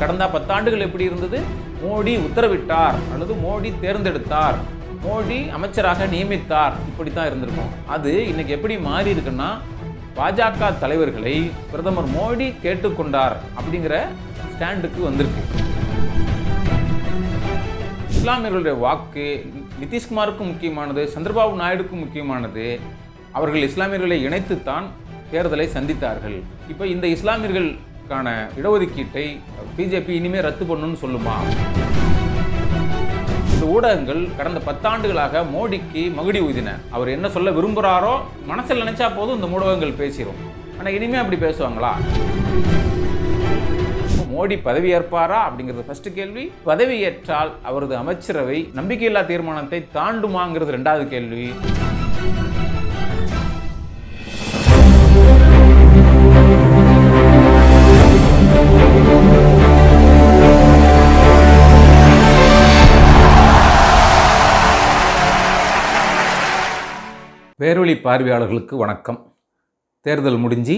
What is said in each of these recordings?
கடந்த பத்தாண்டுகள் எப்படி இருந்தது? மோடி உத்தரவிட்டார் அல்லது மோடி தேர்ந்தெடுத்தார். மோடி அமைச்சராக நியமித்தார். இப்படி தான் இருந்திருக்கும். அது இன்னைக்கு எப்படி மாறி இருக்குன்னா பாஜக தலைவர்களை பிரதமர் மோடி கேட்டுக்கொண்டார் அப்படிங்கிற ஸ்டாண்டுக்கு வந்திருக்கு. இஸ்லாமியர்களுடைய வாக்கு நிதிஷ்குமாருக்கும் முக்கியமானது சந்திரபாபு நாயுடுக்கும் முக்கியமானது. அவர்கள் இஸ்லாமியர்களை இணைத்துத்தான் தேர்தலை சந்தித்தார்கள். இப்போ இந்த இஸ்லாமியர்கள் இஸ்லாமியர்களுக்கான இடஒதுக்கீட்டை பிஜேபி இனிமே ரத்து பண்ணணும்னு சொல்லுமா? இந்த ஊடகங்கள் கடந்த பத்தாண்டுகளாக மோடிக்கு மகுடி ஊதின. அவர் என்ன சொல்ல விரும்புகிறாரோ மனசில் நினைச்சா போதும் இந்த ஊடகங்கள் பேசிடும் ஆனால் இனிமே அப்படி பேசுவாங்களா? மோடி பதவி ஏற்பாரா அப்படிங்கிறது ஃபர்ஸ்ட் கேள்வி. பதவி ஏற்றால் அவரது அமைச்சரவை நம்பிக்கையில்லா தீர்மானத்தை தாண்டுமாங்கிறது ரெண்டாவது கேள்வி. பேரொழி பார்வையாளர்களுக்கு வணக்கம். தேர்தல் முடிஞ்சு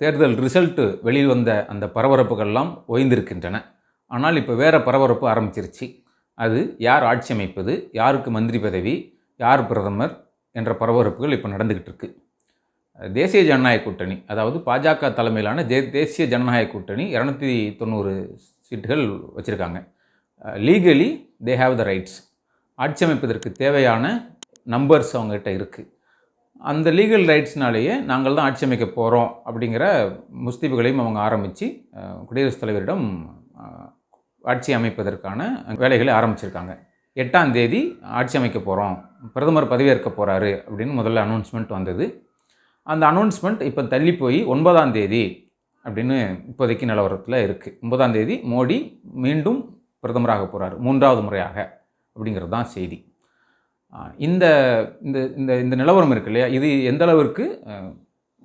தேர்தல் ரிசல்ட்டு வெளியில் வந்த அந்த பரபரப்புகள்லாம் ஓய்ந்திருக்கின்றன. ஆனால் இப்போ வேறு பரபரப்பு ஆரம்பிச்சிருச்சு. அது யார் ஆட்சி அமைப்பது யாருக்கு மந்திரி பதவி யார் பிரதமர் என்ற பரபரப்புகள் இப்போ நடந்துக்கிட்டு இருக்கு தேசிய ஜனநாயக கூட்டணி அதாவது பாஜக தலைமையிலான தே தேசிய ஜனநாயக கூட்டணி இரநூத்தி தொண்ணூறு சீட்டுகள் வச்சுருக்காங்க. Legally they have the rights ஆட்சி அமைப்பதற்கு தேவையான நம்பர்ஸ் அவங்ககிட்ட இருக்குது அந்த லீகல் ரைட்ஸ்னாலேயே நாங்கள் தான் ஆட்சி அமைக்க போகிறோம் அப்படிங்கிற முஸ்தீபுகளையும் அவங்க ஆரம்பித்து குடியரசுத் தலைவரிடம் ஆட்சி அமைப்பதற்கான வேலைகளை ஆரம்பிச்சிருக்காங்க. எட்டாம் தேதி ஆட்சி அமைக்க போகிறோம் பிரதமர் பதவியேற்க போகிறாரு அப்படின்னு முதல்ல அனௌன்ஸ்மெண்ட் வந்தது. அந்த அனௌன்ஸ்மெண்ட் இப்போ தள்ளி போய் ஒன்பதாம் தேதி அப்படின்னு இப்போதைக்கு நிலவரத்தில் இருக்குது ஒன்பதாம் தேதி மோடி மீண்டும் பிரதமராக போகிறார் மூன்றாவது முறையாக அப்படிங்கிறது தான் செய்தி. இந்த இந்த இந்த இந்த நிலவரம் இருக்கு இல்லையா? இது எந்த அளவிற்கு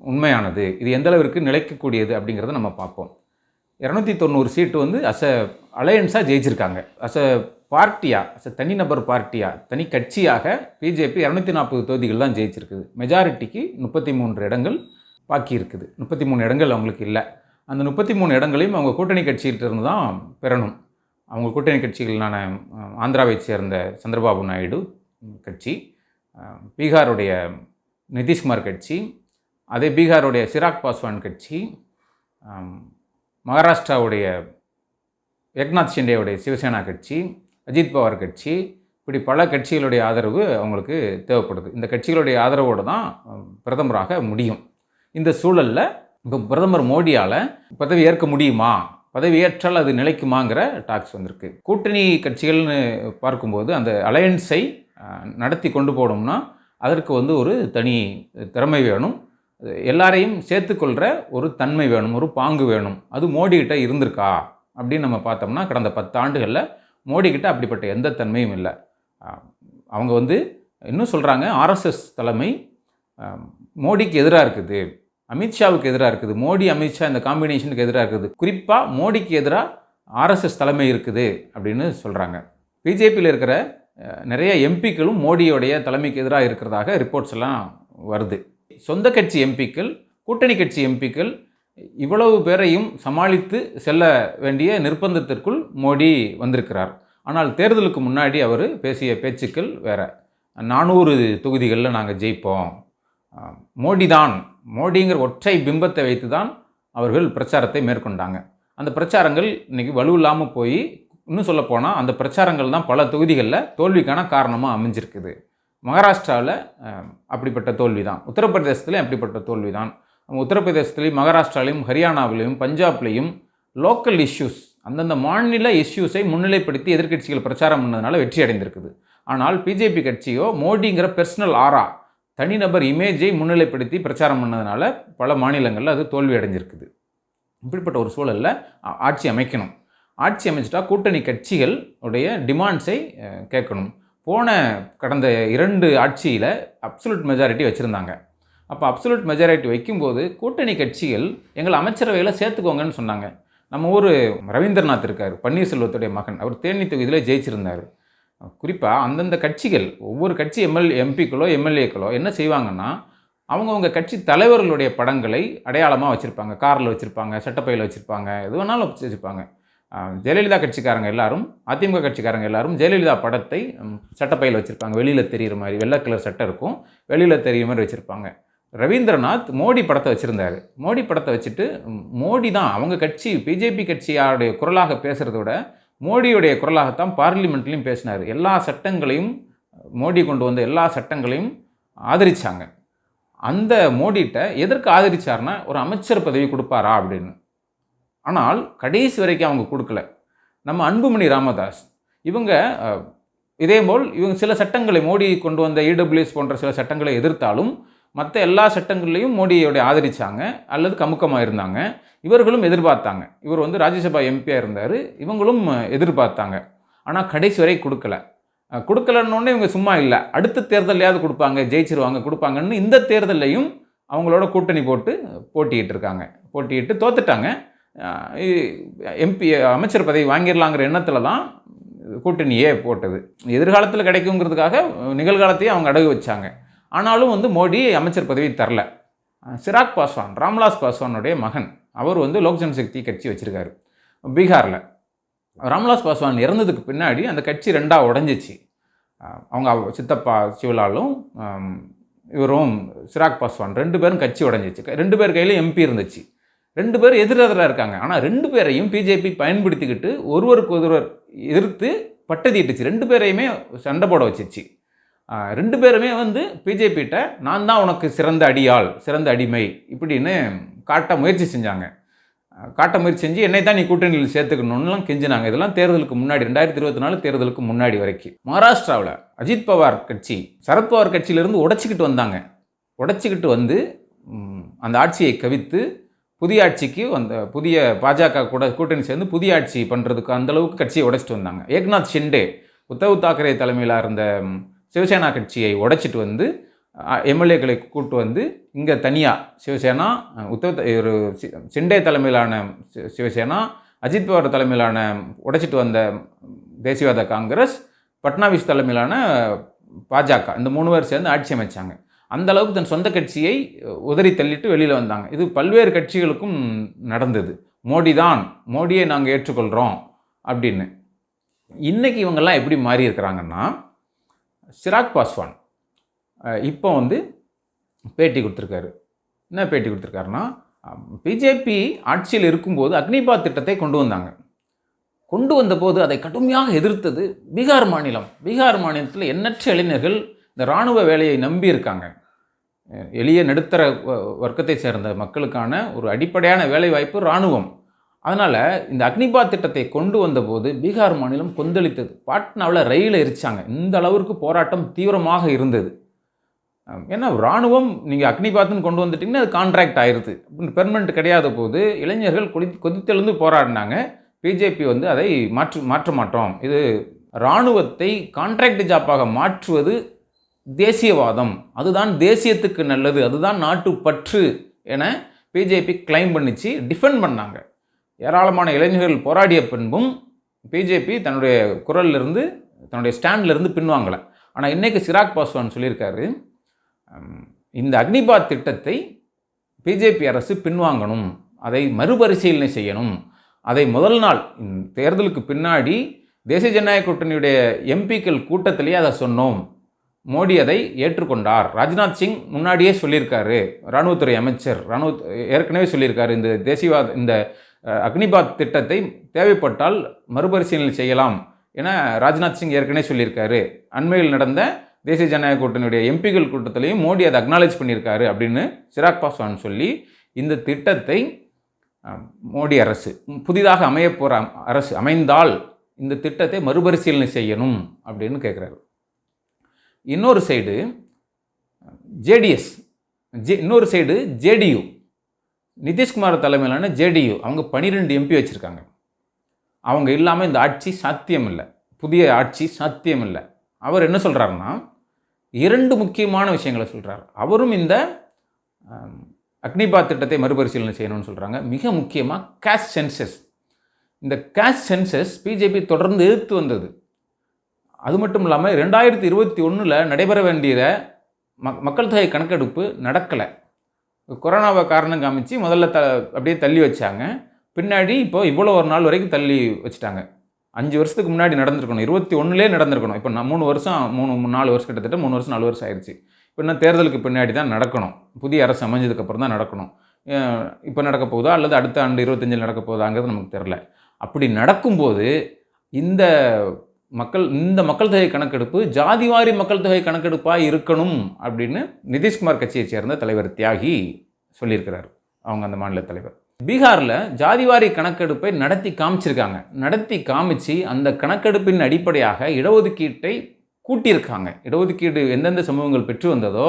உண்மையானது? இது எந்த அளவிற்கு நிலைக்கக்கூடியது அப்படிங்கிறத நம்ம பார்ப்போம். இரநூத்தி தொண்ணூறு சீட்டு வந்து அஸ் அ அலையன்ஸாக ஜெயிச்சிருக்காங்க. அஸ் அ பார்ட்டியாக அஸ் அ தனிநபர் பார்ட்டியாக தனி கட்சியாக பிஜேபி இரநூத்தி நாற்பது தொகுதிகள் தான் ஜெயிச்சிருக்குது. மெஜாரிட்டிக்கு முப்பத்தி மூன்று இடங்கள் பாக்கி இருக்குது. முப்பத்தி மூணு இடங்கள் அவங்களுக்கு இல்லை. அந்த முப்பத்தி மூணு இடங்களையும் அவங்க கூட்டணி கட்சிகிட்ட இருந்து தான் பெறணும். அவங்க கூட்டணி கட்சிகளான ஆந்திராவை சேர்ந்த சந்திரபாபு நாயுடு கட்சி பீகாருடைய நிதிஷ்குமார் கட்சி அதே பீகாருடைய சிராக் பாஸ்வான் கட்சி மகாராஷ்டிராவுடைய ஏக்நாத் ஷிண்டேவுடைய சிவசேனா கட்சி அஜித் பவார் கட்சி இப்படி பல கட்சிகளுடைய ஆதரவு அவங்களுக்கு தேவைப்படுது. இந்த கட்சிகளுடைய ஆதரவோடு தான் பிரதமராக முடியும். இந்த சூழலில் இப்போ பிரதமர் மோடியால் பதவி ஏற்க முடியுமா? பதவி ஏற்றால் அது நிலைக்குமாங்கிற டாக்ஸ் வந்திருக்கு. கூட்டணி கட்சிகள்னு பார்க்கும்போது அந்த அலையன்ஸை நடத்தி கொண்டு போகணும்னா அதற்கு வந்து ஒரு தனி திறமை வேணும். எல்லாரையும் சேர்த்துக்கொள்கிற ஒரு தன்மை வேணும் ஒரு பாங்கு வேணும். அது மோடிக்கிட்ட இருந்திருக்கா? அப்படின்னு நம்ம பார்த்தோம்னா கடந்த பத்து ஆண்டுகளில் மோடிக்கிட்ட அப்படிப்பட்ட எந்த தன்மையும் இல்லை. அவங்க வந்து இன்னும் சொல்கிறாங்க ஆர்எஸ்எஸ் தலைமை மோடிக்கு எதிராக இருக்குது. அமித்ஷாவுக்கு எதிராக இருக்குது. மோடி அமித்ஷா இந்த காம்பினேஷனுக்கு எதிராக இருக்குது. குறிப்பாக மோடிக்கு எதிராக ஆர்எஸ்எஸ் தலைமை இருக்குது அப்படின்னு சொல்கிறாங்க பிஜேபியில் இருக்கிற நிறைய எம்பிக்களும் மோடியோடைய தலைமைக்கு எதிராக இருக்கிறதாக ரிப்போர்ட்ஸ் எல்லாம் வருது. சொந்த கட்சி எம்பிக்கள் கூட்டணி கட்சி எம்பிக்கள் இவ்வளவு பேரையும் சமாளித்து செல்ல வேண்டிய நிர்பந்தத்திற்குள் மோடி வந்திருக்கிறார். ஆனால் தேர்தலுக்கு முன்னாடி அவர் பேசிய பேச்சுக்கள் வேற. நானூறு தொகுதிகளில் நாங்கள் ஜெயிப்போம். மோடி தான் மோடிங்கிற ஒற்றை பிம்பத்தை வைத்து தான் அவர்கள் பிரச்சாரத்தை மேற்கொண்டாங்க. அந்த பிரச்சாரங்கள் இன்றைக்கி வலுவில்லாமல் போய் இன்னும் சொல்லப்போனால் அந்த பிரச்சாரங்கள் தான் பல தொகுதிகளில் தோல்விக்கான காரணமாக அமைஞ்சிருக்குது. மகாராஷ்டிராவில் அப்படிப்பட்ட தோல்வி தான் உத்தரப்பிரதேசத்துலேயும் அப்படிப்பட்ட தோல்வி தான் உத்தரப்பிரதேசத்துலேயும் மகாராஷ்டிராலையும் ஹரியானாவிலையும் பஞ்சாப்லேயும் லோக்கல் இஷ்யூஸ் அந்தந்த மாநில இஷ்யூஸை முன்னிலைப்படுத்தி எதிர்கட்சிகள் பிரச்சாரம் பண்ணதுனால வெற்றி அடைந்திருக்குது. ஆனால் பிஜேபி கட்சியோ மோடிங்கிற பர்சனல் ஆரா தனிநபர் இமேஜை முன்னிலைப்படுத்தி பிரச்சாரம் பண்ணதுனால பல மாநிலங்களில் அது தோல்வி அடைஞ்சிருக்குது. இப்படிப்பட்ட ஒரு சூழலில் ஆட்சி அமைக்கணும். ஆட்சி அமைச்சிட்டா கூட்டணி கட்சிகள் உடைய டிமாண்ட்ஸை கேட்கணும். போன கடந்த இரண்டு ஆட்சியில் அப்சல்யூட் மெஜாரிட்டி வச்சுருந்தாங்க. அப்போ அப்சல்யூட் மெஜாரிட்டி வைக்கும்போது கூட்டணி கட்சிகள் எங்களை அமைச்சரவையில் சேர்த்துக்கோங்கன்னு சொன்னாங்க. நம்ம ஊர் ரவீந்திரநாத் இருக்கார் பன்னீர்செல்வத்துடைய மகன். அவர் தேனி தொகுதியில் ஜெயிச்சிருந்தார். குறிப்பாக அந்தந்த கட்சிகள் ஒவ்வொரு கட்சி எம்எல் எம்பிக்களோ எம்எல்ஏக்களோ என்ன செய்வாங்கன்னா அவங்கவுங்க கட்சி தலைவர்களுடைய படங்களை அடையாளமாக வச்சுருப்பாங்க. காரில் வச்சுருப்பாங்க சட்டப்பையில் வச்சுருப்பாங்க எது வேணாலும் வச்சுருப்பாங்க. ஜெயலலிதா கட்சிக்காரங்க எல்லாரும் அதிமுக கட்சிக்காரங்க எல்லாரும் ஜெயலலிதா படத்தை சட்டப்பையில் வச்சுருப்பாங்க. வெளியில் தெரியிற மாதிரி வெள்ளை கலர் சட்டை இருக்கும். வெளியில் தெரியுற மாதிரி வச்சுருப்பாங்க. ரவீந்திரநாத் மோடி படத்தை வச்சுருந்தாரு. மோடி படத்தை வச்சுட்டு மோடி தான் அவங்க கட்சி பிஜேபி கட்சியாருடைய குரலாக பேசுகிறத விட மோடியுடைய குரலாகத்தான் பார்லிமெண்ட்லேயும் பேசினார். எல்லா சட்டங்களையும் மோடி கொண்டு வந்த எல்லா சட்டங்களையும் ஆதரித்தாங்க அந்த மோடிகிட்ட எதற்கு ஆதரித்தார்னா ஒரு அமைச்சர் பதவி கொடுப்பாரா அப்படின்னு. ஆனால் கடைசி வரைக்கும் அவங்க கொடுக்கல. நம்ம அன்புமணி ராமதாஸ் இவங்க இதேபோல் இவங்க சில சட்டங்களை மோடி கொண்டு வந்த இடபிள்யூஎஸ் போன்ற சில சட்டங்களை எதிர்த்தாலும் மற்ற எல்லா சட்டங்கள்லையும் மோடியோடைய ஆதரித்தாங்க அல்லது கமுக்கமாக இருந்தாங்க. இவர்களும் எதிர்பார்த்தாங்க. இவர் வந்து ராஜ்யசபா எம்பியாக இருந்தார். இவங்களும் எதிர்பார்த்தாங்க. ஆனால் கடைசி வரை கொடுக்கல. அஹ், கொடுக்கலன்னொடனே இவங்க சும்மா இல்லை. அடுத்த தேர்தலையாவது கொடுப்பாங்க ஜெயிச்சிருவாங்க கொடுப்பாங்கன்னு இந்த தேர்தல்லையும் அவங்களோட கூட்டணி போட்டு போட்டியிட்டு இருக்காங்க போட்டியிட்டு தோத்துட்டாங்க. எம்பி அமைச்சர் பதவி வாங்கிடலாங்கிற எண்ணத்தில் தான் கூட்டணியே போட்டது. எதிர்காலத்தில் கிடைக்குங்கிறதுக்காக நிகழ்காலத்தையும் அவங்க அடகு வச்சாங்க. ஆனாலும் வந்து மோடி அமைச்சர் பதவி தரல. சிராக் பாஸ்வான் ராம்விலாஸ் பாஸ்வானுடைய மகன். அவர் வந்து லோக் ஜனசக்தி கட்சி வச்சுருக்காரு. பீகாரில். ராம்விலாஸ் பாஸ்வான் இறந்ததுக்கு பின்னாடி அந்த கட்சி ரெண்டாக உடஞ்சிச்சு. அவங்க சித்தப்பா சிவலாலும் இவரும் சிராக் பாஸ்வான் ரெண்டு பேரும் கட்சி உடஞ்சிச்சு. ரெண்டு பேர் கையிலும் எம்பி இருந்துச்சு. ரெண்டு பேரும் எதிரெதிராக இருக்காங்க. ஆனால் ரெண்டு பேரையும் பிஜேபி பயன்படுத்திக்கிட்டு ஒருவருக்கு ஒருவர் எதிர்த்து பட்டதிட்டுச்சு. ரெண்டு பேரையுமே சண்டை போட வச்சிச்சு. ரெண்டு பேருமே வந்து பிஜேபிகிட்ட நான் தான் உனக்கு சிறந்த அடியாள் சிறந்த அடிமை இப்படின்னு காட்ட முயற்சி செஞ்சாங்க. காட்ட முயற்சி செஞ்சு என்னை தான் நீ கூட்டணியில் சேர்த்துக்கணும்லாம் கெஞ்சினாங்க. இதெல்லாம் தேர்தலுக்கு முன்னாடி ரெண்டாயிரத்தி இருபத்தி நாலு தேர்தலுக்கு முன்னாடி வரைக்கும். மகாராஷ்டிராவில் அஜித் பவார் கட்சி சரத்பவார் கட்சியிலேருந்து உடைச்சிக்கிட்டு வந்தாங்க. உடச்சிக்கிட்டு வந்து அந்த ஆட்சியை கவித்து புதிய ஆட்சிக்கு அந்த புதிய பாஜக கூட கூட்டணி சேர்ந்து புதிய ஆட்சி பண்ணுறதுக்கு அந்தளவுக்கு கட்சியை உடைச்சிட்டு வந்தாங்க. ஏக்நாத் ஷிண்டே உத்தவ் தாக்கரே தலைமையில் இருந்த சிவசேனா கட்சியை உடைச்சிட்டு வந்து எம்எல்ஏக்களை கூப்பிட்டு வந்து இங்கே தனியாக சிவசேனா உத்தவ் ஒரு சி- தலைமையிலான சி- சிவசேனா அஜித் பவார் தலைமையிலான உடைச்சிட்டு வந்த தேசியவாத காங்கிரஸ் பட்னாவிஸ் தலைமையிலான பாஜக இந்த மூணு பேர் சேர்ந்து ஆட்சி அமைச்சாங்க. அந்த அளவுக்கு தன் சொந்த கட்சியை உதறி தள்ளிட்டு வெளியில் வந்தாங்க. இது பல்வேறு கட்சிகளுக்கும் நடந்தது. மோடி தான் மோடியை நாங்கள் ஏற்றுக்கொள்கிறோம் அப்படின்னு. இன்றைக்கி இவங்கெல்லாம் எப்படி மாறி இருக்கிறாங்கன்னா சிராக் பாஸ்வான் இப்போ வந்து பேட்டி கொடுத்துருக்காரு. என்ன பேட்டி கொடுத்துருக்காருன்னா பிஜேபி ஆட்சியில் இருக்கும்போது அக்னிபாத் திட்டத்தை கொண்டு வந்தாங்க. கொண்டு வந்தபோது அதை கடுமையாக எதிர்த்தது பீகார் மாநிலம். பீகார் மாநிலத்தில் எண்ணற்ற இளைஞர்கள் இந்த இராணுவ வேலையை நம்பி இருக்காங்க எளிய நடுத்தர வ- வர்க்கத்தை சேர்ந்த மக்களுக்கான ஒரு அடிப்படையான வேலைவாய்ப்பு இராணுவம். அதனால் இந்த அக்னிபாத் திட்டத்தை கொண்டு வந்தபோது பீகார் மாநிலம் கொந்தளித்தது. பாட்னாவில் ரயிலை எரிச்சாங்க. இந்த அளவிற்கு போராட்டம் தீவிரமாக இருந்தது. ஏன்னா இராணுவம் நீங்கள் அக்னிபாத்னு கொண்டு வந்துட்டீங்கன்னா அது கான்ட்ராக்ட் ஆயிருது. பெர்மனெண்ட் கிடையாத போது இளைஞர்கள் கொதி கொதித்தெழுந்து போராடினாங்க. பிஜேபி வந்து அதை மாற்று மாற்ற மாட்டோம். இது இராணுவத்தை கான்ட்ராக்ட் ஜாப்பாக மாற்றுவது தேசியவாதம். அதுதான் தேசியத்துக்கு நல்லது. அதுதான் நாட்டுப்பற்று என பிஜேபி கிளைம் பண்ணிச்சு டிஃபெண்ட் பண்ணாங்க. ஏராளமான இளைஞர்கள் போராடிய பின்பும் பிஜேபி தன்னுடைய குரல்லிருந்து தன்னுடைய ஸ்டாண்ட்லேருந்து பின்வாங்கலை. ஆனால் இன்றைக்கு சிராக் பாஸ்வான் சொல்லியிருக்காரு இந்த அக்னிபாத் திட்டத்தை பிஜேபி அரசு பின்வாங்கணும். அதை மறுபரிசீலனை செய்யணும். அதை முதல் நாள் தேர்தலுக்கு பின்னாடி தேசிய ஜனநாயக கூட்டணியுடைய எம்பிக்கள் கூட்டத்திலேயே அதை சொன்னோம். மோடி அதை ஏற்றுக்கொண்டார். ராஜ்நாத் சிங் முன்னாடியே சொல்லியிருக்காரு. இராணுவத்துறை அமைச்சர் இராணுவ ஏற்கனவே சொல்லியிருக்காரு. இந்த தேசியவாத இந்த அக்னிபாத் திட்டத்தை தேவைப்பட்டால் மறுபரிசீலனை செய்யலாம் என ராஜ்நாத் சிங் ஏற்கனவே சொல்லியிருக்காரு. அண்மையில் நடந்த தேசிய ஜனநாயக கூட்டணியுடைய எம்பிகள் கூட்டத்திலையும் மோடி அதை அக்னாலேஜ் பண்ணியிருக்காரு அப்படின்னு சிராக் பாஸ்வான் சொல்லி இந்த திட்டத்தை மோடி அரசு புதிதாக அமையப்போகிற அரசு அமைந்தால் இந்த திட்டத்தை மறுபரிசீலனை செய்யணும் அப்படின்னு கேட்குறாரு இன்னொரு சைடு ஜேடிஎஸ். ஜே இன்னொரு சைடு ஜேடியு. நிதிஷ்குமார் தலைமையிலான ஜேடியு. அவங்க பன்னிரெண்டு எம்பி வச்சுருக்காங்க. அவங்க இல்லாமல் இந்த ஆட்சி சாத்தியம் இல்லை புதிய ஆட்சி சாத்தியம் இல்லை அவர் என்ன சொல்கிறாருன்னா இரண்டு முக்கியமான விஷயங்களை சொல்கிறார் அவரும் இந்த அக்னிபாத் திட்டத்தை மறுபரிசீலனை செய்யணும்னு சொல்கிறாங்க மிக முக்கியமாக கேஷ் சென்சஸ் இந்த கேஷ் சென்சஸ் பிஜேபி தொடர்ந்து எதிர்த்து வந்தது. அது மட்டும் இல்லாமல் ரெண்டாயிரத்தி இருபத்தி ஒன்றில் நடைபெற வேண்டிய மக் மக்கள் தொகை கணக்கெடுப்பு நடக்கலை. கொரோனாவை காரணம் காமிச்சு முதல்ல த அப்படியே தள்ளி வச்சாங்க. பின்னாடி இப்போ இவ்வளோ ஒரு நாள் வரைக்கும் தள்ளி வச்சுட்டாங்க. அஞ்சு வருஷத்துக்கு முன்னாடி நடந்திருக்கணும். இருபத்தி ஒன்றுலே நடந்திருக்கணும். இப்போ நான் மூணு வருஷம் மூணு நாலு வருஷம் கிட்டத்தட்ட மூணு வருஷம் நாலு வருஷம் ஆயிடுச்சு இப்போ இன்னும் தேர்தலுக்கு பின்னாடி தான் நடக்கணும். புதிய அரசு அமைஞ்சதுக்கப்புறம் தான் நடக்கணும். இப்போ நடக்க போகுதா? அல்லது அடுத்த ஆண்டு இருபத்தஞ்சில் நடக்க போகுதாங்கிறது நமக்கு தெரில அப்படி நடக்கும்போது இந்த மக்கள் இந்த மக்கள் தொகை கணக்கெடுப்பு ஜாதிவாரி மக்கள் தொகை கணக்கெடுப்பாக இருக்கணும் அப்படின்னு நிதிஷ்குமார் கட்சியை சேர்ந்த தலைவர் தியாகி சொல்லியிருக்கிறார் அவங்க அந்த மாநில தலைவர். பீகாரில் ஜாதிவாரி கணக்கெடுப்பை நடத்தி காமிச்சிருக்காங்க. நடத்தி காமிச்சு அந்த கணக்கெடுப்பின் அடிப்படையாக இடஒதுக்கீட்டை கூட்டியிருக்காங்க. இடஒதுக்கீடு எந்தெந்த சமூகங்கள் பெற்று வந்ததோ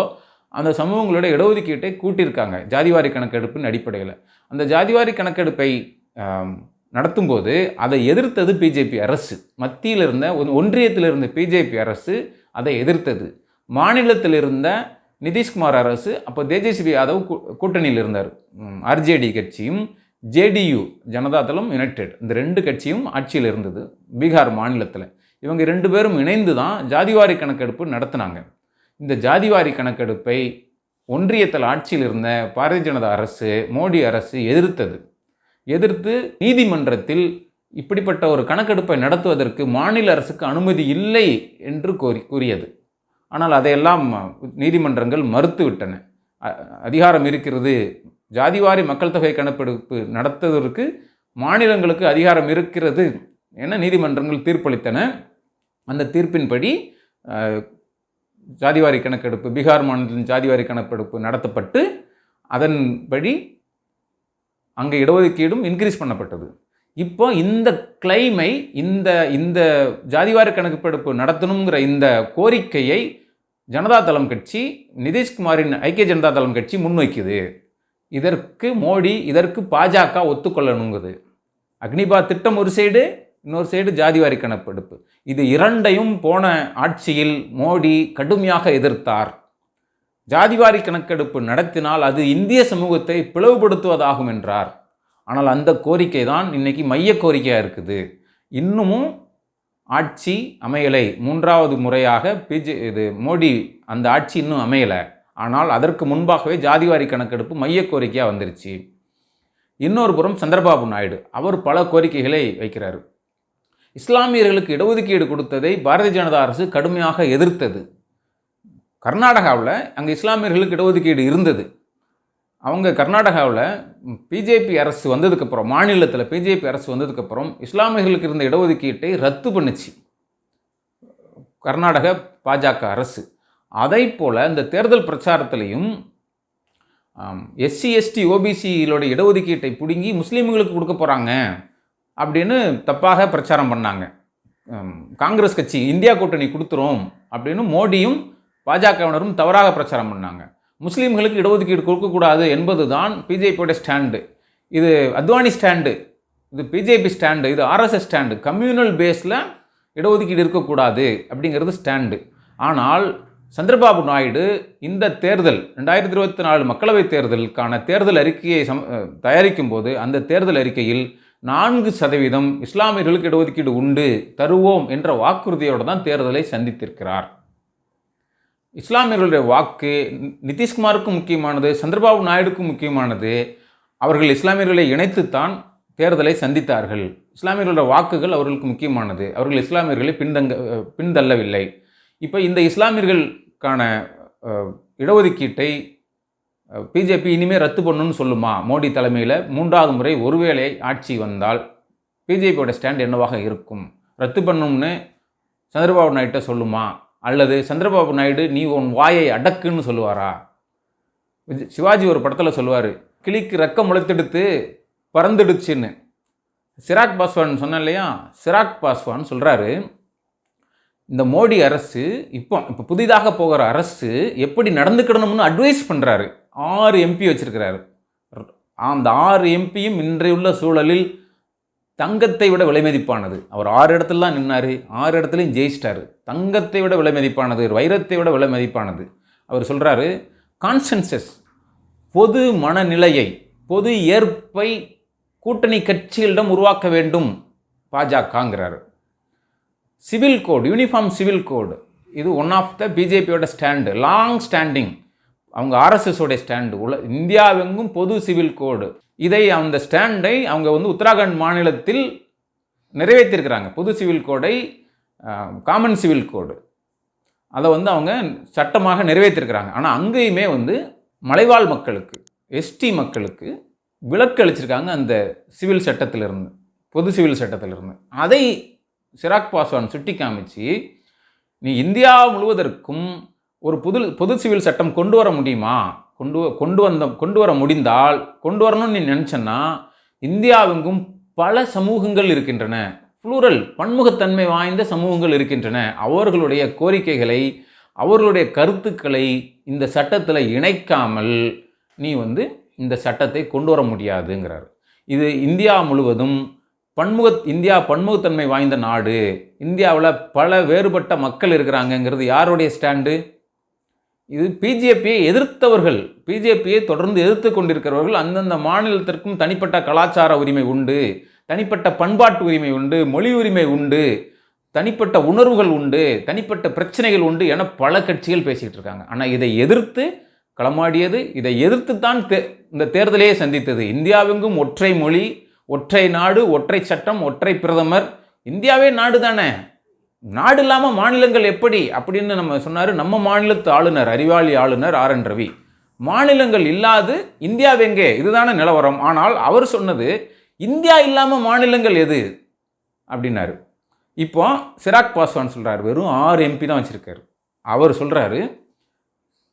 அந்த சமூகங்களோட இடஒதுக்கீட்டை கூட்டியிருக்காங்க ஜாதிவாரி கணக்கெடுப்பின் அடிப்படையில். அந்த ஜாதிவாரி கணக்கெடுப்பை நடத்தும் நடத்தும்போது அதை எதிர்த்தது பிஜேபி அரசு. மத்தியில் இருந்த ஒன்றியத்தில் இருந்த பிஜேபி அரசு அதை எதிர்த்தது. மாநிலத்தில் இருந்த நிதிஷ்குமார் அரசு அப்போ தேஜஸ்வி யாதவ் கூ- கூட்டணியில் இருந்தார். ஆர்ஜேடி கட்சியும் ஜேடியு ஜனதாதளம் யுனைடெட் இந்த ரெண்டு கட்சியும் ஆட்சியில் இருந்தது பீகார் மாநிலத்தில். இவங்க ரெண்டு பேரும் இணைந்து தான் ஜாதிவாரி கணக்கெடுப்பு நடத்தினாங்க. இந்த ஜாதிவாரி கணக்கெடுப்பை ஒன்றியத்தில் ஆட்சியில் இருந்த பாரதிய ஜனதா அரசு மோடி அரசு எதிர்த்தது. எதிர்த்து நீதிமன்றத்தில் இப்படிப்பட்ட ஒரு கணக்கெடுப்பை நடத்துவதற்கு மாநில அரசுக்கு அனுமதி இல்லை என்று கோரி கூறியது. ஆனால் அதையெல்லாம் நீதிமன்றங்கள் மறுத்துவிட்டன. அதிகாரம் இருக்கிறது. ஜாதிவாரி மக்கள் தொகை கணக்கெடுப்பு நடத்துவதற்கு மாநிலங்களுக்கு அதிகாரம் இருக்கிறது என நீதிமன்றங்கள் தீர்ப்பளித்தன. அந்த தீர்ப்பின்படி ஜாதிவாரி கணக்கெடுப்பு பீகார் மாநிலத்தின் ஜாதிவாரி கணக்கெடுப்பு நடத்தப்பட்டு அதன்படி அங்கே இடஒதுக்கீடும் இன்க்ரீஸ் பண்ணப்பட்டது. இப்போ இந்த கிளைமை இந்த இந்த ஜாதிவாரி கணக்கெடுப்பு நடத்தணுங்கிற இந்த கோரிக்கையை ஜனதா தளம் கட்சி நிதிஷ்குமாரின் ஐக்கிய ஜனதா தளம் கட்சி முன்வைக்குது. இதற்கு மோடி இதற்கு பாஜக ஒத்துக்கொள்ளணுங்குது. அக்னிபா திட்டம் ஒரு சைடு இன்னொரு சைடு ஜாதிவாரி கணக்கெடுப்பு. இது இரண்டையும் போன ஆட்சியில் மோடி கடுமையாக எதிர்த்தார். ஜாதிவாரி கணக்கெடுப்பு நடத்தினால் அது இந்திய சமூகத்தை பிளவுபடுத்துவதாகும் என்றார். ஆனால் அந்த கோரிக்கை தான் இன்னைக்கு மைய கோரிக்கையாக இருக்குது. இன்னமும் ஆட்சி அமையலை. மூன்றாவது முறையாக பிஜே இது மோடி அந்த ஆட்சி இன்னும் அமையலை. ஆனால் அதற்கு முன்பாகவே ஜாதிவாரி கணக்கெடுப்பு மைய கோரிக்கையாக வந்துருச்சு. இன்னொரு புறம் சந்திரபாபு நாயுடு. அவர் பல கோரிக்கைகளை வைக்கிறார். இஸ்லாமியர்களுக்கு இடஒதுக்கீடு கொடுத்ததை பாரதிய ஜனதா அரசு கடுமையாக எதிர்த்தது. கர்நாடகாவில் அங்கே இஸ்லாமியர்களுக்கு இடஒதுக்கீடு இருந்தது. அவங்க கர்நாடகாவில் பிஜேபி அரசு வந்ததுக்கப்புறம் மாநிலத்தில் பிஜேபி அரசு வந்ததுக்கப்புறம் இஸ்லாமியர்களுக்கு இருந்த இடஒதுக்கீட்டை ரத்து பண்ணுச்சு. கர்நாடக பாஜக அரசு. அதை போல் இந்த தேர்தல் பிரச்சாரத்திலையும் எஸ்சி எஸ்டி ஓபிசியிலோட இடஒதுக்கீட்டை பிடுங்கி முஸ்லீம்களுக்கு கொடுக்க போகிறாங்க அப்படின்னு தப்பாக பிரச்சாரம் பண்ணாங்க. காங்கிரஸ் கட்சி இந்தியா கூட்டணி கொடுத்துரும் அப்படின்னு மோடியும் பாஜகவினரும் தவறாக பிரச்சாரம் பண்ணாங்க. முஸ்லீம்களுக்கு இடஒதுக்கீடு கொடுக்கக்கூடாது என்பது தான் பிஜேபியோட ஸ்டாண்டு. இது அத்வானி ஸ்டாண்டு இது பிஜேபி ஸ்டாண்டு இது ஆர்எஸ்எஸ் ஸ்டாண்டு. கம்யூனல் பேஸில் இடஒதுக்கீடு இருக்கக்கூடாது அப்படிங்கிறது ஸ்டாண்டு. ஆனால் சந்திரபாபு நாயுடு இந்த தேர்தல் ரெண்டாயிரத்தி இருபத்தி நாலு மக்களவைத் தேர்தலுக்கான தேர்தல் அறிக்கையை சம தயாரிக்கும் போது அந்த தேர்தல் அறிக்கையில் நான்கு சதவீதம் இஸ்லாமியர்களுக்கு இடஒதுக்கீடு உண்டு தருவோம் என்ற வாக்குறுதியோடு தான் தேர்தலை சந்தித்திருக்கிறார். இஸ்லாமியர்களுடைய வாக்கு நிதிஷ்குமாருக்கும் முக்கியமானது சந்திரபாபு நாயுடுக்கும் முக்கியமானது. அவர்கள் இஸ்லாமியர்களை இணைத்துத்தான் தேர்தலை சந்தித்தார்கள். இஸ்லாமியர்களுடைய வாக்குகள் அவர்களுக்கு முக்கியமானது. அவர்கள் இஸ்லாமியர்களை பின்தங்க பின்தள்ளவில்லை. இப்போ இந்த இஸ்லாமியர்களுக்கான இடஒதுக்கீட்டை பிஜேபி இனிமேல் ரத்து பண்ணணும்னு சொல்லுமா? மோடி தலைமையில் மூன்றாவது முறை ஒருவேளை ஆட்சி வந்தால் பிஜேபியோட ஸ்டாண்ட் என்னவாக இருக்கும்? ரத்து பண்ணணும்னு சந்திரபாபு நாயுட்ட சொல்லுமா? அல்லது சந்திரபாபு நாயுடு நீ உன் வாயை அடக்குன்னு சொல்லுவாரா? சிவாஜி ஒரு படத்தில் சொல்லுவார் கிளிக்கு ரக்கம் முளைத்தெடுத்து பறந்துடுச்சுன்னு. சிராக் பாஸ்வான் சொன்னேன் இல்லையா? சிராக் பாஸ்வான் சொல்கிறாரு இந்த மோடி அரசு இப்போ இப்போ புதிதாக போகிற அரசு எப்படி நடந்துக்கிடணும்னு அட்வைஸ் பண்ணுறாரு ஆறு எம்பி வச்சிருக்கிறாரு. அந்த ஆறு எம்பியும் இன்றையுள்ள சூழலில் தங்கத்தை விட விலை மதிப்பானது. அவர் ஆறு இடத்துல தான் நின்னார். ஆறு இடத்துலையும் ஜெயிச்சிட்டார். தங்கத்தை விட விலை மதிப்பானது வைரத்தை விட விலை மதிப்பானது. அவர் சொல்கிறாரு கான்சன்சஸ் பொது மனநிலையை பொது ஏற்பை கூட்டணி கட்சிகளிடம் உருவாக்க வேண்டும். பாஜகங்கிறார். Civil code uniform civil code இது ஒன் ஆஃப் த பிஜேபியோட ஸ்டாண்டு. லாங் ஸ்டாண்டிங் அவங்க ஆர்எஸ்எஸோடைய ஸ்டாண்டு. உல இந்தியாவெங்கும் பொது சிவில் கோடு. இதை அந்த ஸ்டாண்டை அவங்க வந்து உத்தராகண்ட் மாநிலத்தில் நிறைவேற்றியிருக்கிறாங்க புது சிவில் கோடை காமன் சிவில் கோடு அதை வந்து அவங்க சட்டமாக நிறைவேற்றிருக்கிறாங்க. ஆனால் அங்கேயுமே வந்து மலைவாழ் மக்களுக்கு எஸ்டி மக்களுக்கு விலக்கு அளிச்சிருக்காங்க அந்த சிவில் சட்டத்திலிருந்து பொது சிவில் சட்டத்திலிருந்து. அதை சிராக் பாஸ்வான் சுட்டி காமிச்சு நீ இந்தியா முழுவதற்கும் ஒரு புது பொது சிவில் சட்டம் கொண்டு வர முடியுமா? கொண்டு வ- கொண்டு வந்த கொண்டு வர முடிந்தால் கொண்டு வரணும்னு நீ நினச்சன்னா இந்தியாவெங்கும் பல சமூகங்கள் இருக்கின்றன. ஃப்ளூரல் பன்முகத்தன்மை வாய்ந்த சமூகங்கள் இருக்கின்றன. அவர்களுடைய கோரிக்கைகளை அவர்களுடைய கருத்துக்களை இந்த சட்டத்தில் இணைக்காமல் நீ வந்து இந்த சட்டத்தை கொண்டு வர முடியாதுங்கிறார். இது இந்தியா முழுவதும் பன்முக இந்தியா பன்முகத்தன்மை வாய்ந்த நாடு. இந்தியாவில் பல வேறுபட்ட மக்கள் இருக்கிறாங்கங்கிறது யாருடைய ஸ்டாண்டு? இது பிஜேபியை எதிர்த்தவர்கள் பிஜேபியை தொடர்ந்து எதிர்த்து கொண்டிருக்கிறவர்கள் அந்தந்த மாநிலத்திற்கும் தனிப்பட்ட கலாச்சார உரிமை உண்டு தனிப்பட்ட பண்பாட்டு உரிமை உண்டு மொழி உரிமை உண்டு தனிப்பட்ட உணர்வுகள் உண்டு தனிப்பட்ட பிரச்சனைகள் உண்டு என பல கட்சிகள் பேசிகிட்டு இருக்காங்க. ஆனால் இதை எதிர்த்து களமாடியது இதை எதிர்த்து தான் தே இந்த தேர்தலையே சந்தித்தது. இந்தியாவெங்கும் ஒற்றை மொழி ஒற்றை நாடு ஒற்றை சட்டம் ஒற்றை பிரதமர் இந்தியாவே நாடு தானே நாடு இல்லாமல் மாநிலங்கள் எப்படி? அப்படின்னு நம்ம சொன்னார் நம்ம மாநிலத்து ஆளுநர் அறிவாளி ஆளுநர் ஆர். என். ரவி. மாநிலங்கள் இல்லாது இந்தியாவெங்கே இதுதானே நிலவரம். ஆனால் அவர் சொன்னது இந்தியா இல்லாமல் மாநிலங்கள் எது? அப்படின்னாரு. இப்போ சிராக் பாஸ்வான் சொல்கிறார் வெறும் ஆறு எம்பி தான் வச்சுருக்காரு. அவர் சொல்கிறாரு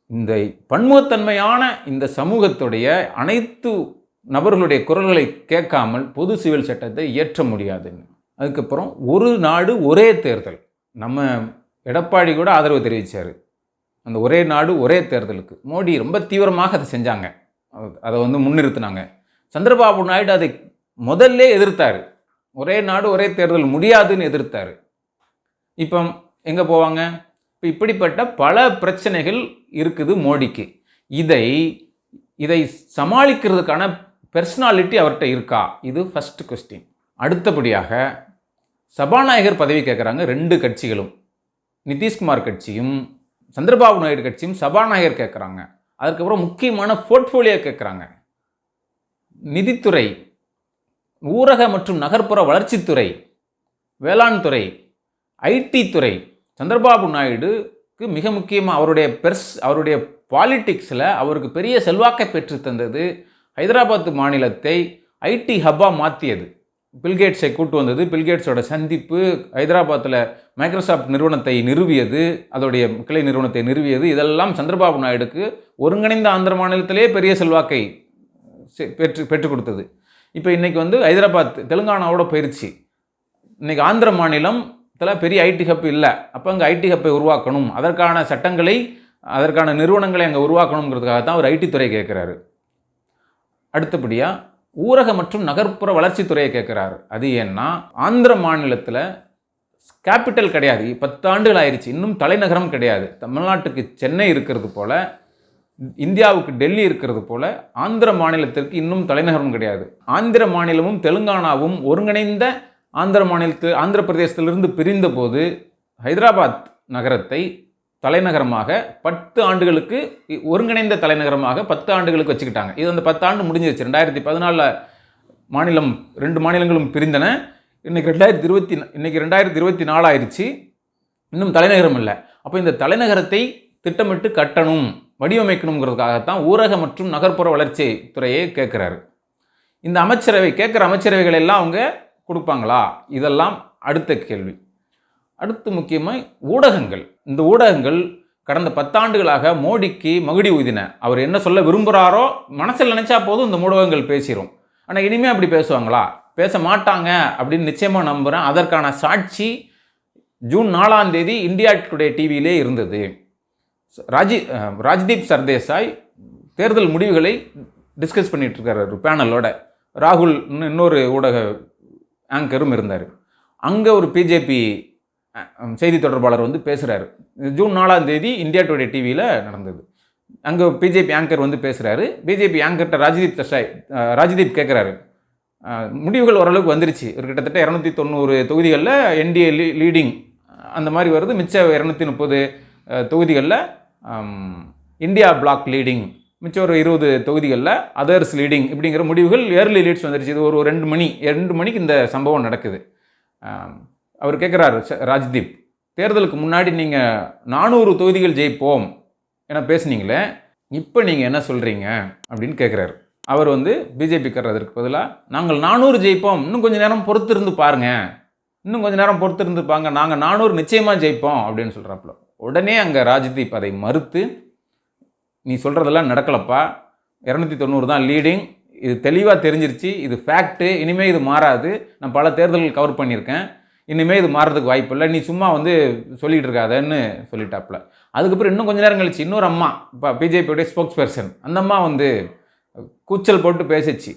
இந்த பன்முகத்தன்மையான இந்த சமூகத்துடைய அனைத்து நபர்களுடைய குரல்களை கேட்காமல் பொது சிவில் சட்டத்தை இயற்ற முடியாதுன்னு. அதுக்கப்புறம் ஒரு நாடு ஒரே தேர்தல். நம்ம எடப்பாடி கூட ஆதரவு தெரிவித்தார் அந்த ஒரே நாடு ஒரே தேர்தலுக்கு. மோடி ரொம்ப தீவிரமாக அதை செஞ்சாங்க. அது- அதை வந்து முன்னிறுத்தினாங்க. சந்திரபாபு நாயுடு அதை முதல்ல எதிர்த்தார். ஒரே நாடு ஒரே தேர்தல் முடியாதுன்னு எதிர்த்தார். இப்போ எங்கே போவாங்க? இப்போ இப்படிப்பட்ட பல பிரச்சனைகள் இருக்குது மோடிக்கு. இதை இதை சமாளிக்கிறதுக்கான பெர்சனாலிட்டி அவர்கிட்ட இருக்கா? இது ஃபஸ்ட்டு கொஸ்டின் அடுத்தபடியாக சபாநாயகர் பதவி கேட்குறாங்க ரெண்டு கட்சிகளும். நிதிஷ்குமார் கட்சியும் சந்திரபாபு நாயுடு கட்சியும் சபாநாயகர் கேட்குறாங்க அதுக்கப்புறம் முக்கியமான போர்ட்ஃபோலியோ கேட்குறாங்க நிதித்துறை ஊரக மற்றும் நகர்ப்புற வளர்ச்சித்துறை வேளாண் துறை ஐடி துறை சந்திரபாபு நாயுடுக்கு மிக முக்கியமாக அவருடைய பெர்ஸ் அவருடைய பாலிட்டிக்ஸில் அவருக்கு பெரிய செல்வாக்கை பெற்று தந்தது ஹைதராபாத் மாநிலத்தை ஐடி ஹப்பாக மாற்றியது பில்கேட்ஸை கூட்டு வந்தது. பில்கேட்ஸோட சந்திப்பு ஹைதராபாத்தில் மைக்ரோசாஃப்ட் நிறுவனத்தை நிறுவியது. அதோடைய கிளை நிறுவனத்தை நிறுவியது. இதெல்லாம் சந்திரபாபு நாயுடுக்கு ஒருங்கிணைந்த ஆந்திர மாநிலத்திலே பெரிய செல்வாக்கை செ- பெற்று பெற்றுக் கொடுத்தது. இப்போ இன்றைக்கி வந்து ஹைதராபாத் தெலுங்கானாவோட பயிற்சி இன்றைக்கி ஆந்திர மாநிலத்தில் பெரிய ஐடி ஹப் இல்லை. அப்போ அங்கே ஐடி ஹப்பை உருவாக்கணும். அதற்கான சட்டங்களை அதற்கான நிறுவனங்களை அங்கே உருவாக்கணுங்கிறதுக்காக தான் அவர் ஐடி துறை கேட்குறாரு அடுத்தபடியாக ஊரக மற்றும் நகர்ப்புற வளர்ச்சித்துறையை கேட்குறாரு. அது ஏன்னா ஆந்திர மாநிலத்தில் கேபிட்டல் கிடையாது. பத்து ஆண்டுகள் ஆயிடுச்சு இன்னும் தலைநகரம் கிடையாது. தமிழ்நாட்டுக்கு சென்னை இருக்கிறது போல் இந்தியாவுக்கு டெல்லி இருக்கிறது போல் ஆந்திர மாநிலத்திற்கு இன்னும் தலைநகரம் கிடையாது. ஆந்திர மாநிலமும் தெலுங்கானாவும் ஒருங்கிணைந்த ஆந்திர மாநிலத்து ஆந்திர பிரதேசத்திலிருந்து பிரிந்த போது ஹைதராபாத் நகரத்தை தலைநகரமாக பத்து ஆண்டுகளுக்கு இ- ஒருங்கிணைந்த தலைநகரமாக பத்து ஆண்டுகளுக்கு வச்சுக்கிட்டாங்க. இது அந்த பத்து ஆண்டு முடிஞ்சிருச்சு. ரெண்டாயிரத்தி பதினாலில் மாநிலம் ரெண்டு மாநிலங்களும் பிரிந்தன. இன்றைக்கி ரெண்டாயிரத்தி இருபத்தி இன்றைக்கி ரெண்டாயிரத்தி இருபத்தி நாலு இன்னும் தலைநகரம் இல்லை. அப்போ இந்த தலைநகரத்தை திட்டமிட்டு கட்டணும் வடிவமைக்கணுங்கிறதுக்காகத்தான் ஊரக மற்றும் நகர்ப்புற வளர்ச்சி துறையை கேட்குறாரு இந்த அமைச்சரவை கேட்குற அமைச்சரவைகள் எல்லாம் அவங்க கொடுப்பாங்களா? இதெல்லாம் அடுத்த கேள்வி. அடுத்து முக்கியமாக ஊடகங்கள். இந்த ஊடகங்கள் கடந்த பத்தாண்டுகளாக மோடிக்கு மகுடி ஊதின அவர் என்ன சொல்ல விரும்புகிறாரோ மனசில் நினச்சா போதும் இந்த ஊடகங்கள் பேசிடும் ஆனால் இனிமேல் அப்படி பேசுவாங்களா? பேச மாட்டாங்க அப்படின்னு நிச்சயமாக நம்புகிறேன் அதற்கான சாட்சி ஜூன் நாலாம் தேதி இந்தியா டுடே டிவியிலே இருந்தது. ராஜி ராஜ்தீப் சர்தேசாய் தேர்தல் முடிவுகளை டிஸ்கஸ் பண்ணிகிட்டு இருக்காரு பேனலோட. ராகுல் இன்னொரு ஊடக ஆங்கரும் இருந்தார். அங்கே ஒரு பிஜேபி செய்தி தொடர்பாளர் வந்து பேசுகிறாரு ஜூன் நாலாம் தேதி இந்தியா டுடே டிவியில் நடந்தது. அங்கே பிஜேபி ஆங்கர் வந்து பேசுகிறாரு பிஜேபி ஆங்கர்கிட்ட ராஜ்தீப் தஷாய் ராஜ்தீப் கேட்குறாரு முடிவுகள் ஓரளவுக்கு வந்துருச்சு. ஒரு கிட்டத்தட்ட இரநூத்தி தொண்ணூறு தொகுதிகளில் என்டிஏ லீ லீடிங் அந்த மாதிரி வருது. மிச்ச இரநூத்தி முப்பது தொகுதிகளில் இந்தியா பிளாக் லீடிங் மிச்சம் ஒரு இருபது தொகுதிகளில் அதர்ஸ் லீடிங் இப்படிங்கிற முடிவுகள் ஏர்லி லீட்ஸ் வந்துருச்சு. இது ஒரு ரெண்டு மணி ரெண்டு மணிக்கு இந்த சம்பவம் நடக்குது. அவர் கேட்குறாரு ராஜ்தீப் தேர்தலுக்கு முன்னாடி நீங்கள் நானூறு தொகுதிகள் ஜெயிப்போம் என பேசுனீங்களே இப்போ நீங்கள் என்ன சொல்கிறீங்க அப்படின்னு கேட்குறாரு அவர் வந்து பிஜேபி கர்றதற்கு பதிலாக நாங்கள் நானூறு ஜெயிப்போம் இன்னும் கொஞ்சம் நேரம் பொறுத்து இருந்து பாருங்கள் இன்னும் கொஞ்சம் நேரம் பொறுத்து இருந்து நாங்கள் நானூறு நிச்சயமாக ஜெயிப்போம் அப்படின்னு சொல்கிறாப்புல உடனே அங்கே ராஜ்தீப் அதை மறுத்து நீ சொல்கிறதெல்லாம் நடக்கலப்பா இரநூத்தி தொண்ணூறு தான் லீடிங் இது தெளிவாக தெரிஞ்சிருச்சு இது ஃபேக்ட்டு இனிமேல் இது மாறாது நான் பல தேர்தல்கள் கவர் பண்ணியிருக்கேன் இனிமேல் இது மாறதுக்கு வாய்ப்பு இல்லை நீ சும்மா வந்து சொல்லிகிட்டு இருக்காதன்னு சொல்லிட்டாப்புல. அதுக்கப்புறம் இன்னும் கொஞ்ச நேரம் கழிச்சு இன்னொரு அம்மா இப்போ பிஜேபியோடைய ஸ்போக்ஸ் பர்சன் அந்த அம்மா வந்து கூச்சல் போட்டு பேசிச்சு.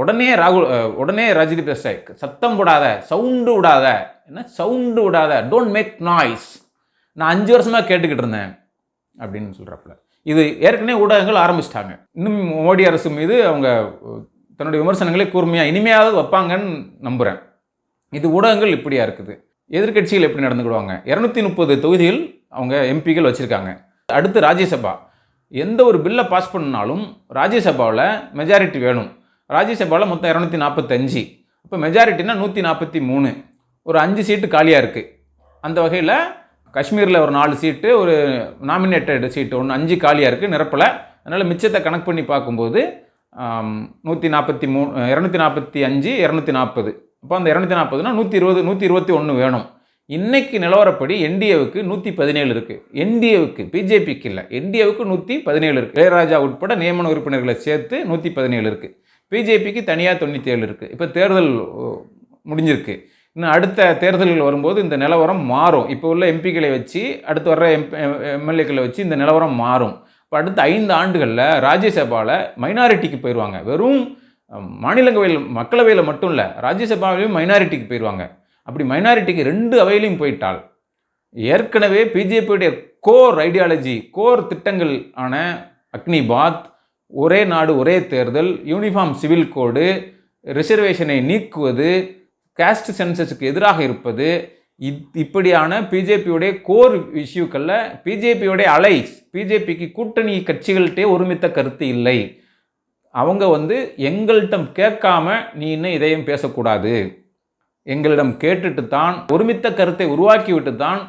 உடனே ராகுல் உடனே ரஜினி பேச சத்தம் விடாத சவுண்டு விடாத. என்ன? சவுண்டு விடாத. டோன்ட் மேக் நாய்ஸ் நான் அஞ்சு வருஷமாக கேட்டுக்கிட்டு இருந்தேன் அப்படின்னு சொல்கிறாப்புல இது ஏற்கனவே ஊடகங்கள் ஆரம்பிச்சிட்டாங்க. இன்னும் மோடி அரசு மீது அவங்க தன்னுடைய விமர்சனங்களை கூர்மையாக இனிமையாவது வைப்பாங்கன்னு நம்புகிறேன் இது ஊடகங்கள் இப்படியா இருக்குது? எதிர்க்கட்சிகள் எப்படி நடந்துக்கிடுவாங்க? இரநூத்தி முப்பது தொகுதிகள் அவங்க எம்பிகள் வச்சுருக்காங்க. அடுத்து ராஜ்யசபா. எந்த ஒரு பில்லை பாஸ் பண்ணாலும் ராஜ்யசபாவில் மெஜாரிட்டி வேணும். ராஜ்யசபாவில் மொத்தம் இரநூத்தி நாற்பத்தஞ்சு இப்போ மெஜாரிட்டினா நூற்றி நாற்பத்தி மூணு. ஒரு அஞ்சு சீட்டு காலியாக இருக்குது அந்த வகையில் காஷ்மீரில் ஒரு நாலு சீட்டு ஒரு நாமினேட்டட் சீட்டு ஒன்று அஞ்சு காலியாக இருக்குது நிரப்பலை. அதனால் மிச்சத்தை கணக்கு பண்ணி பார்க்கும்போது நூற்றி நாற்பத்தி மூணு இரநூத்தி நாற்பத்தி அஞ்சு இரநூத்தி நாற்பது அப்போ அந்த இரநூத்தி நாற்பதுனா நூற்றி இருபது நூற்றி இருபத்தி ஒன்று வேணும். இன்றைக்கு நிலவரப்படி என்டிஏவுக்கு நூற்றி பதினேழு இருக்குது என்டிஏவுக்கு பிஜேபிக்கு இல்லை. என்டிஏவுக்கு நூற்றி பதினேழு இருக்குது இளையராஜா உட்பட நியமன உறுப்பினர்களை சேர்த்து நூற்றி பதினேழு இருக்குது பிஜேபிக்கு தனியாக தொண்ணூற்றி ஏழு இருக்குது இப்போ தேர்தல் முடிஞ்சிருக்கு. இன்னும் அடுத்த தேர்தல்கள் வரும்போது இந்த நிலவரம் மாறும். இப்போ உள்ள எம்பிக்களை வச்சு அடுத்து வர்ற எம் எம்எல்ஏக்களை வச்சு இந்த நிலவரம் மாறும். இப்போ அடுத்த ஐந்து ஆண்டுகளில் ராஜ்யசபாவில் மைனாரிட்டிக்கு போயிடுவாங்க வெறும் மாநிலங்களவையில் மக்களவையில் மட்டும் இல்லை ராஜ்யசபாவிலையும் மைனாரிட்டிக்கு போயிடுவாங்க அப்படி மைனாரிட்டிக்கு ரெண்டு அவையிலையும் போயிட்டால் ஏற்கனவே பிஜேபியுடைய கோர் ஐடியாலஜி கோர் திட்டங்கள் ஆன அக்னிபாத் ஒரே நாடு ஒரே தேர்தல் யூனிஃபார்ம் சிவில் கோடு ரிசர்வேஷனை நீக்குவது காஸ்ட் சென்சஸுக்கு எதிராக இருப்பது இப் இப்படியான பிஜேபியுடைய கோர் இஷ்யூக்களில் பிஜேபியுடைய அலைஸ் பிஜேபிக்கு கூட்டணி கட்சிகள்கிட்டே ஒருமித்த கருத்து இல்லை. அவங்க வந்து எங்கள்கிட்ட கேட்காம நீ இன்னும் இதையும் பேசக்கூடாது. எங்களிடம் கேட்டுட்டு தான் ஒருமித்த கருத்தை உருவாக்கிவிட்டு தான்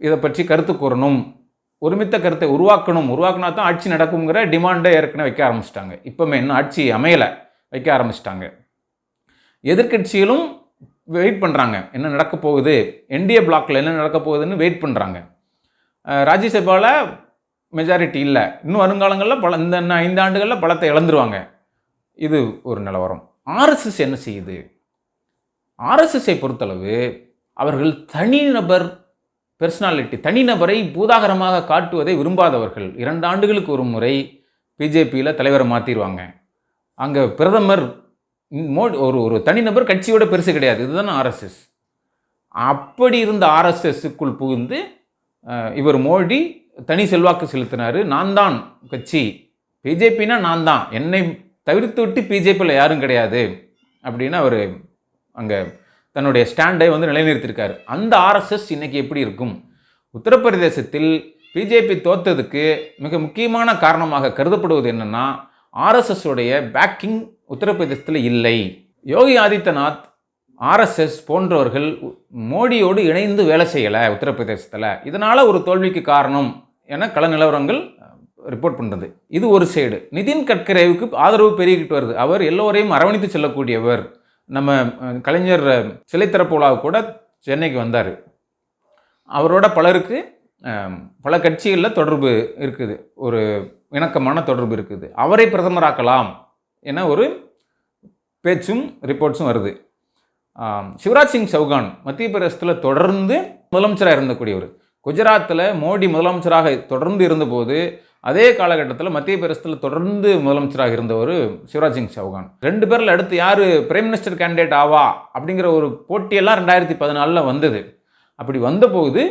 இதை பற்றி கருத்து கூறணும். ஒருமித்த கருத்தை உருவாக்கணும். உருவாக்கினா தான் ஆட்சி நடக்குங்கிற டிமாண்டை ஏற்கனவே வைக்க ஆரம்பிச்சிட்டாங்க. இப்போமே இன்னும் ஆட்சி அமையலை வைக்க ஆரம்பிச்சிட்டாங்க. எதிர்க்கட்சிகளும் வெயிட் பண்ணுறாங்க என்ன நடக்க போகுது? என்டிஏ பிளாக்கில் என்ன நடக்க போகுதுன்னு வெயிட் பண்ணுறாங்க ராஜ்யசபாவில் மெஜாரிட்டி இல்லை. இன்னும் வருங்காலங்களில் பல இந்த ஐந்து ஆண்டுகளில் பலத்தை இழந்துருவாங்க. இது ஒரு நிலவரம். ஆர்எஸ்எஸ் என்ன செய்யுது? ஆர்எஸ்எஸ்ஸை பொறுத்தளவு அவர்கள் தனிநபர் பெர்சனாலிட்டி தனிநபரை பூதாகரமாக காட்டுவதை விரும்பாதவர்கள் இரண்டு ஆண்டுகளுக்கு ஒரு முறை பிஜேபியில் தலைவரை மாற்றிடுவாங்க அங்கே பிரதமர் மோடி ஒரு ஒரு தனிநபர் கட்சியோட பெருசு கிடையாது. இதுதான் ஆர்எஸ்எஸ் அப்படி இருந்த ஆர்எஸ்எஸ்க்குள் புகுந்து இவர் மோடி தனி செல்வாக்கு செலுத்தினார். நான் தான் கட்சி. பிஜேபினா நான் தான். என்னை தவிர்த்து விட்டு பிஜேபியில் யாரும் கிடையாது. அப்படின்னு அவர் அங்கே தன்னுடைய ஸ்டாண்டை வந்து நிலைநிறுத்தியிருக்காரு. அந்த ஆர்எஸ்எஸ் இன்னைக்கு எப்படி இருக்கும்? உத்தரப்பிரதேசத்தில் பிஜேபி தோத்ததுக்கு மிக முக்கியமான காரணமாக கருதப்படுவது என்னென்னா ஆர்எஸ்எஸ் உடைய பேக்கிங் உத்தரப்பிரதேசத்தில் இல்லை. யோகி ஆதித்யநாத் ஆர்எஸ்எஸ் போன்றவர்கள் மோடியோடு இணைந்து வேலை செய்யலை உத்தரப்பிரதேசத்தில். இதனால் ஒரு தோல்விக்கு காரணம் என கள நிலவரங்கள் ரிப்போர்ட் பண்ணுறது இது ஒரு சைடு நிதின் கட்கரேவுக்கு ஆதரவு பெருகிட்டு வருது. அவர் எல்லோரையும் அரவணைத்து செல்லக்கூடியவர். நம்ம கலைஞர் சிலை திறப்பு கூட சென்னைக்கு வந்தார். அவரோட பலருக்கு பல கட்சிகளில் தொடர்பு இருக்குது. ஒரு இணக்கமான தொடர்பு இருக்குது. அவரை பிரதமராக்கலாம் என ஒரு பேச்சும் ரிப்போர்ட்ஸும் வருது. சிவராஜ் சிங் சௌகான் மத்திய பிரதேசத்தில் தொடர்ந்து முதலமைச்சராக இருந்தக்கூடியவர். குஜராத்தில் மோடி முதலமைச்சராக தொடர்ந்து இருந்தபோது அதே காலகட்டத்தில் மத்திய பிரதேசத்தில் தொடர்ந்து முதலமைச்சராக இருந்தவர் சிவராஜ் சிங் சௌகான். ரெண்டு பேரில் அடுத்து யார்? பிரைம் மினிஸ்டர் கேண்டிடேட் ஆவா? அப்படிங்கிற ஒரு போட்டியெல்லாம் ரெண்டாயிரத்தி பதினாலில் வந்தது. அப்படி வந்தபோது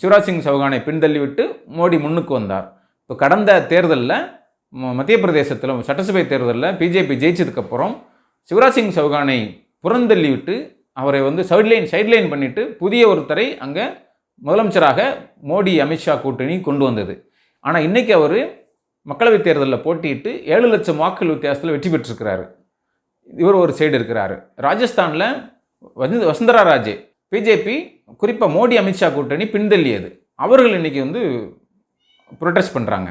சிவராஜ் சிங் சௌகானை பின்தள்ளிவிட்டு மோடி முன்னுக்கு வந்தார். இப்போ கடந்த தேர்தலில் மத்திய பிரதேசத்தில் சட்டசபை தேர்தலில் பிஜேபி ஜெயிச்சதுக்கப்புறம் சிவராஜ் சிங் சௌகானை புறந்தள்ளிவிட்டு அவரை வந்து சைட்லைன் சைட்லைன் பண்ணிவிட்டு புதிய ஒருத்தரை அங்கே முதலமைச்சராக மோடி அமித்ஷா கூட்டணி கொண்டு வந்தது. ஆனால் இன்றைக்கி அவர் மக்களவைத் தேர்தலில் போட்டியிட்டு ஏழு லட்சம் வாக்குகள் வித்தியாசத்தில் வெற்றி பெற்றிருக்கிறாரு. இவர் ஒரு சைடு இருக்கிறாரு. ராஜஸ்தானில் வந்து வசுந்தரா ராஜே பிஜேபி குறிப்பாக மோடி அமித்ஷா கூட்டணி பின்தள்ளியது. அவர்கள் இன்றைக்கி வந்து ப்ரொட்டஸ்ட் பண்ணுறாங்க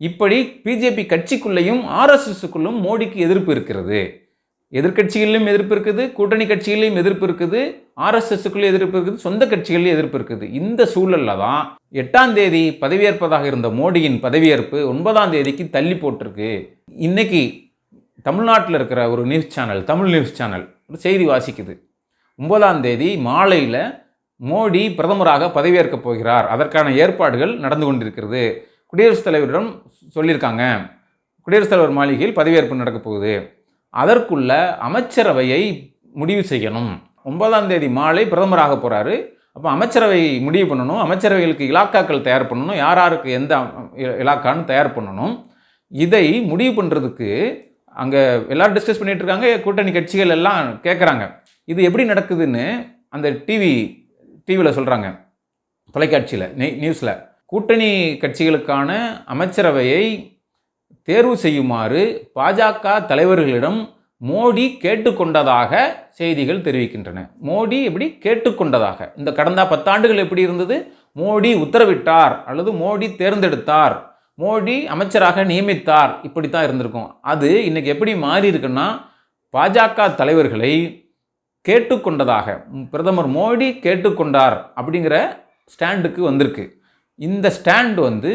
இப்படி பிஜேபி கட்சிக்குள்ளேயும் ஆர்எஸ்எஸ்க்குள்ளும் மோடிக்கு எதிர்ப்பு இருக்கிறது. எதிர்க்கட்சிகளிலும் எதிர்ப்பு இருக்குது கூட்டணி கட்சிகளிலும் எதிர்ப்பு இருக்குது ஆர்எஸ்எஸ்க்குள்ளே எதிர்ப்பு இருக்குது சொந்த கட்சிகளிலும் எதிர்ப்பு இருக்குது. இந்த சூழலில் தான் எட்டாம் தேதி பதவியேற்பதாக இருந்த மோடியின் பதவியேற்பு ஒன்பதாம் தேதிக்கு தள்ளி போட்டிருக்கு. இன்றைக்கி தமிழ்நாட்டில் இருக்கிற ஒரு news channel Tamil news channel ஒரு செய்தி வாசிக்குது. ஒன்பதாம் தேதி மாலையில் மோடி பிரதமராக பதவியேற்கப் போகிறார். அதற்கான ஏற்பாடுகள் நடந்து கொண்டிருக்கிறது. குடியரசுத் தலைவரிடம் சொல்லியிருக்காங்க. குடியரசுத் தலைவர் மாளிகையில் பதவியேற்பு நடக்கப் போகுது. அதற்குள்ள அமைச்சரவையை முடிவு செய்யணும். ஒன்பதாம் தேதி மாலை பிரதமராக போகிறாரு அப்போ அமைச்சரவை முடிவு பண்ணணும். அமைச்சரவைகளுக்கு இலாக்காக்கள் தயார் பண்ணணும். யார் யாருக்கு எந்த இலாக்கான்னு தயார் பண்ணணும். இதை முடிவு பண்ணுறதுக்கு அங்கே எல்லோரும் டிஸ்கஸ் பண்ணிகிட்டு இருக்காங்க. கூட்டணி கட்சிகள் எல்லாம் கேட்குறாங்க இது எப்படி நடக்குதுன்னு அந்த டிவி டிவியில் சொல்கிறாங்க தொலைக்காட்சியில் நியூஸில் கூட்டணி கட்சிகளுக்கான அமைச்சரவையை தேர்வு செய்யுமாறு பாஜக தலைவர்களிடம் மோடி கேட்டுக்கொண்டதாக செய்திகள் தெரிவிக்கின்றன. மோடி எப்படி கேட்டுக்கொண்டதாக? இந்த கடந்த பத்தாண்டுகள் எப்படி இருந்தது? மோடி உத்தரவிட்டார் அல்லது மோடி தேர்ந்தெடுத்தார்? மோடி அமைச்சராக நியமித்தார். இப்படி தான் இருந்திருக்கும். அது இன்னைக்கு எப்படி மாறி இருக்குன்னா பாஜக தலைவர்களை கேட்டுக்கொண்டதாக பிரதமர் மோடி கேட்டுக்கொண்டார் அப்படிங்கிற ஸ்டாண்டுக்கு வந்திருக்கு. இந்த ஸ்டாண்ட் வந்து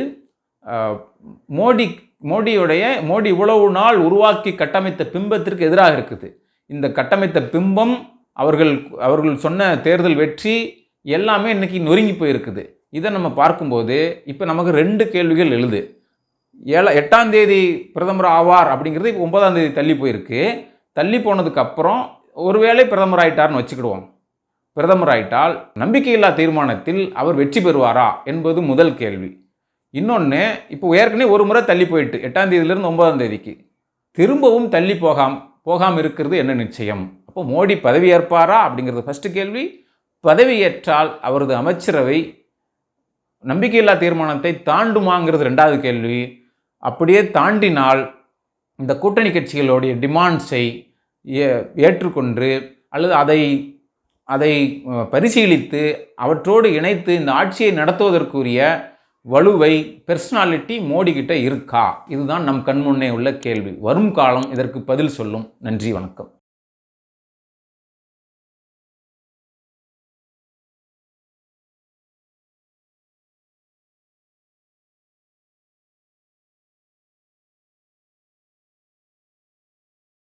மோடி மோடியுடைய மோடி இவ்வளவு நாள் உருவாக்கி கட்டமைத்த பிம்பத்திற்கு எதிராக இருக்குது. இந்த கட்டமைத்த பிம்பம் அவர்கள் அவர்கள் சொன்ன தேர்தல் வெற்றி எல்லாமே இன்றைக்கி நொறுங்கி போயிருக்குது. இதை நம்ம பார்க்கும்போது இப்போ நமக்கு ரெண்டு கேள்விகள் எழுது. ஏழா எட்டாம் தேதி பிரதமர் ஆவார் அப்படிங்கிறது இப்போ ஒன்பதாம் தேதி தள்ளி போயிருக்கு. தள்ளி போனதுக்கப்புறம் ஒருவேளை பிரதமர் ஆயிட்டார்னு வச்சுக்கிடுவோம். பிரதமர் ஆயிட்டால் நம்பிக்கையில்லா தீர்மானத்தில் அவர் வெற்றி பெறுவாரா என்பது முதல் கேள்வி. இன்னொன்று இப்போ ஏற்கனவே ஒரு முறை தள்ளி போயிட்டு எட்டாம் தேதியிலிருந்து ஒன்பதாம் தேதிக்கு திரும்பவும் தள்ளி போகாம் போகாமல் இருக்கிறது என்ன நிச்சயம்? அப்போ மோடி பதவியேற்பாரா அப்படிங்கிறது ஃபஸ்ட்டு கேள்வி. பதவியேற்றால் அவரது அமைச்சரவை நம்பிக்கையில்லா தீர்மானத்தை தாண்டுமாங்கிறது ரெண்டாவது கேள்வி. அப்படியே தாண்டினால் இந்த கூட்டணி கட்சிகளுடைய டிமாண்ட்ஸை ஏ- ஏற்றுக்கொண்டு அல்லது அதை அதை பரிசீலித்து அவற்றோடு இணைத்து இந்த ஆட்சியை நடத்துவதற்குரிய வலுவை பெர்சனாலிட்டி மோடிக்கிட்ட இருக்கா? இதுதான் நம் கண்முன்னே உள்ள கேள்வி. வரும் காலம் இதற்கு பதில் சொல்லும். நன்றி வணக்கம்.